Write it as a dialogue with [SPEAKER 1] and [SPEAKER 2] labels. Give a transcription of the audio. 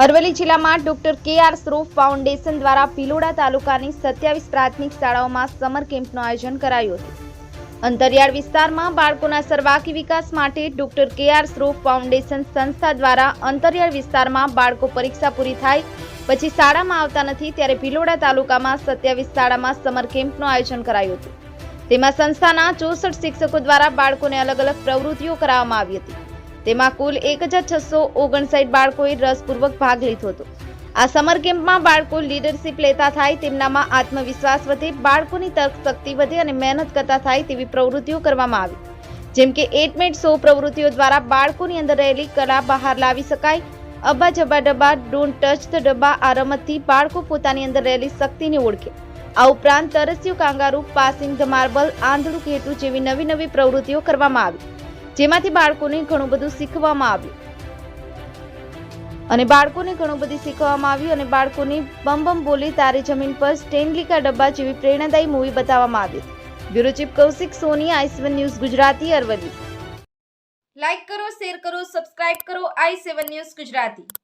[SPEAKER 1] અરવલ્લી જિલ્લામાં ડોક્ટર કે R સ્રોફ foundation દ્વારા પિલોડા તાલુકાની સત્યાવીસ પ્રાથમિક શાળાઓમાં સમર કેમ્પનું આયોજન કરાયું હતું. અંતરિયાળ વિસ્તારમાં બાળકોના સર્વાંગી વિકાસ માટે ડોક્ટર કે આર સ્રોફ ફાઉન્ડેશન સંસ્થા દ્વારા અંતરિયાળ વિસ્તારમાં બાળકો પરીક્ષા પૂરી થાય, પછી શાળામાં આવતા નથી ત્યારે ભિલોડા તાલુકામાં સત્યાવીસ શાળામાં સમર કેમ્પનું આયોજન કરાયું હતું. તેમાં સંસ્થાના ચોસઠ શિક્ષકો દ્વારા બાળકોને અલગ અલગ પ્રવૃત્તિઓ કરાવવામાં આવી હતી. તેમાં કુલ એક હજાર છસો ઓગણસાઠ બાળકોએ રસપૂર્વક ભાગ લીધો હતો. આ સમર કેમ્પમાં બાળકો લીડરશીપ લેતા થાય તેમનામાં આત્મવિશ્વાસ વધે, બાળકોની તર્ક શક્તિ વધે અને મહેનત કરતા થાય તેવી પ્રવૃત્તિઓ કરવામાં આવી. જેમ કે એટ મેટ સો પ્રવૃત્તિઓ દ્વારા બાળકોની અંદર રહેલી કલા બહાર લાવી શકાય અબ્બા જબ્બા ડબ્બા, ડોન્ટ ટચ ધ ડબ્બા આ રમતથી બાળકો પોતાની અંદર રહેલી શક્તિને ઓળખે. આ ઉપરાંત તરસ્યું કાંગારૂ, પાસિંગ ધ માર્બલ, આંધળું ઘેટું જેવી નવી નવી પ્રવૃત્તિઓ કરવામાં આવી. જેમાંથી બાળકોને ઘણું બધું શીખવામાં આવ્યું. અને બાળકોને ઘણું બધું શીખવામાં આવ્યું અને બાળકોની બમ બમ બોલી તારી જમીન પર સ્ટેનલીકા ડબ્બા જેવી પ્રેરણાદાયી મૂવી બતાવવામાં આવી. Bureau chief Kaushik Soni I news Gujarati Aravalli. Like કરો, શેર કરો, સબસ્ક્રાઇબ કરો. I seven news Gujarati.